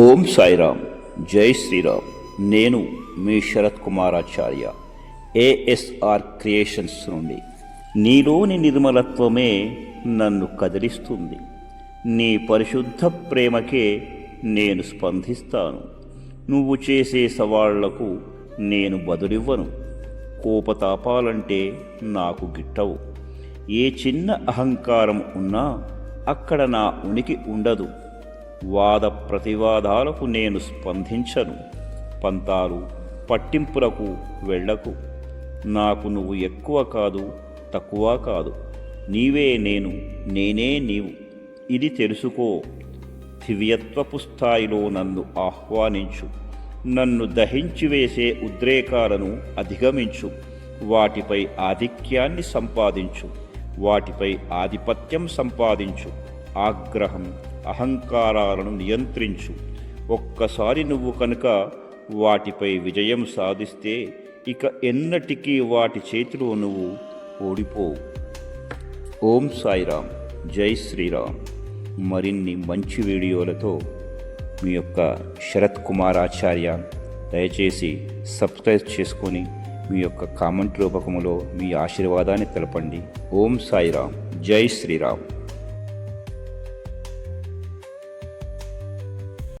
ఓం సాయిరామ్. జై శ్రీరామ్. నేను మీ శరత్ కుమారాచార్య ఏఎస్ఆర్ క్రియేషన్స్ నుండి. నీలోని నిర్మలత్వమే నన్ను కదిలిస్తుంది. నీ పరిశుద్ధ ప్రేమకే నేను స్పందిస్తాను. నువ్వు చేసే సవాళ్ళకు నేను బదులివ్వను. కోపతాపాలంటే నాకు గిట్టవు. ఏ చిన్న అహంకారం ఉన్నా అక్కడ నా ఉనికి ఉండదు. వాద ప్రతివాదాలకు నేను స్పందించను. పంతాలు పట్టింపులకు వెళ్ళకు. నాకు నువ్వు ఎక్కువ కాదు తక్కువ కాదు. నీవే నేను నేనే నీవు. ఇది తెలుసుకో. దివ్యత్వపు స్థాయిలో నన్ను ఆహ్వానించు. నన్ను దహించి వేసే ఉద్రేకాలను అధిగమించు. వాటిపై ఆధిక్యాన్ని సంపాదించు. వాటిపై ఆధిపత్యం సంపాదించు. ఆగ్రహం అహంకారాలను నియంత్రించు. ఒక్కసారి నువ్వు కనుక వాటిపై విజయం సాధిస్తే ఇక ఎన్నటికీ వాటి చేతిలో నువ్వు ఓడిపోవు. ఓం సాయిరామ్. జై శ్రీరామ్. మరిన్ని మంచి వీడియోలతో మీ యొక్క శరత్ కుమార్ ఆచార్య దయచేసి సబ్స్క్రైబ్ చేసుకొని మీ యొక్క కామెంట్ రూపకములో మీ ఆశీర్వాదాన్ని తెలపండి. ఓం సాయిరామ్. జై శ్రీరామ్.